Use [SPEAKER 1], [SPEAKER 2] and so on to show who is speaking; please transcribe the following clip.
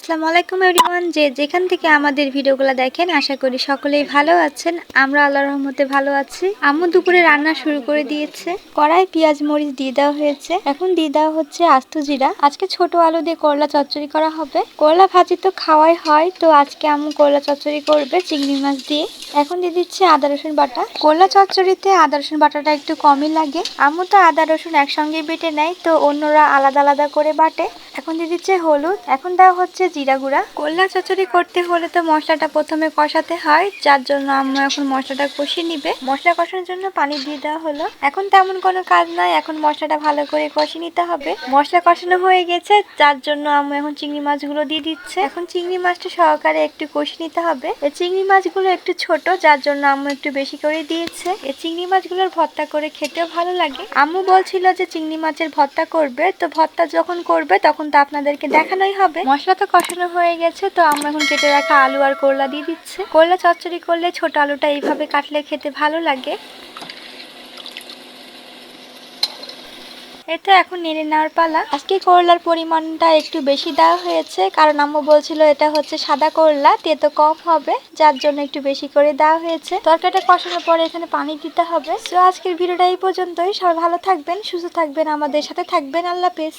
[SPEAKER 1] আসসালামু আলাইকুম এভরিওয়ান। যে যেখান থেকে আমাদের ভিডিওগুলো দেখেন, আশা করি সকলেই ভালো আছেন। আমরা আল্লাহর রহমতে ভালো আছি। আম্মু দুপুরে রান্না শুরু করে দিয়েছে। কড়াই পেঁয়াজ মরিচ দিয়ে দেওয়া হয়েছে। এখন দিয়ে দেওয়া হচ্ছে আস্ত জিরা। আজকে ছোট আলু দিয়ে করলা চচ্চড়ি করা হবে। করলা ভাজি তো খাওয়াই হয়, তো আজকে আম্মু করলা চচ্চড়ি করবে চিংড়ি মাছ দিয়ে। এখন দিয়ে দিচ্ছে আদা, রসুন বাটা। করলা চচ্চড়িতে আদা, রসুন বাটাটা একটু কমই লাগে। আম্মু তো আদা, রসুন একসঙ্গে বেটে নেয়, তো অন্যরা আলাদা আলাদা করে বাটে। এখন দিয়ে দিচ্ছে হলুদ, এখন দেওয়া হচ্ছে জিরা গুঁড়া। করলা চচ্চড়ি করতে হলে তো মশলাটা প্রথমে কষাতে হয়, যার জন্য আম্মু এখন মশলাটা কষিয়ে নিবে। মশলা কষানোর জন্য পানি দিয়ে দেওয়া হলো। এখন তেমন কোনো কাজ নাই, এখন মশলাটা ভালো করে কষিয়ে নিতে হবে। মশলা কষানো হয়ে গেছে, যার জন্য আম্মু এখন চিংড়ি মাছগুলো দিয়ে দিচ্ছে। এখন চিংড়ি মাছটা সহকারে একটু কষিয়ে নিতে হবে। এই চিংড়ি মাছগুলো একটু ছোট, যার জন্য আম্মু একটু বেশি করে দিয়েছে। এই চিংড়ি মাছগুলোর ভর্তা করে খেতেও ভালো লাগে। আম্মু বলছিল যে চিংড়ি মাছের ভর্তা করবে, তো ভর্তা যখন করবে তখন তো আপনাদেরকে দেখানোই হবে। মশলা তো কষানো হয়ে গেছে, তো আমরা এখন কেটে রাখা আলু আর করলা দিয়ে দিচ্ছে। করলা চচ্চড়ি করলে ছোট আলুটা এইভাবে কাটলে খেতে ভালো লাগে। এটা এখন নেড়ে নেওয়ার পালা। আজকে করলার পরিমাণটা একটু বেশি দেওয়া হয়েছে, কারণ আম্মু বলছিল এটা হচ্ছে সাদা করলা, তেতো কম হবে, যার জন্য একটু বেশি করে দেওয়া হয়েছে। তরকারিটা কষানোর পরে এখানে পানি দিতে হবে। তো আজকের ভিডিওটা এই পর্যন্তই। সবাই ভালো থাকবেন, সুস্থ থাকবেন, আমাদের সাথে থাকবেন। আল্লাহ পেস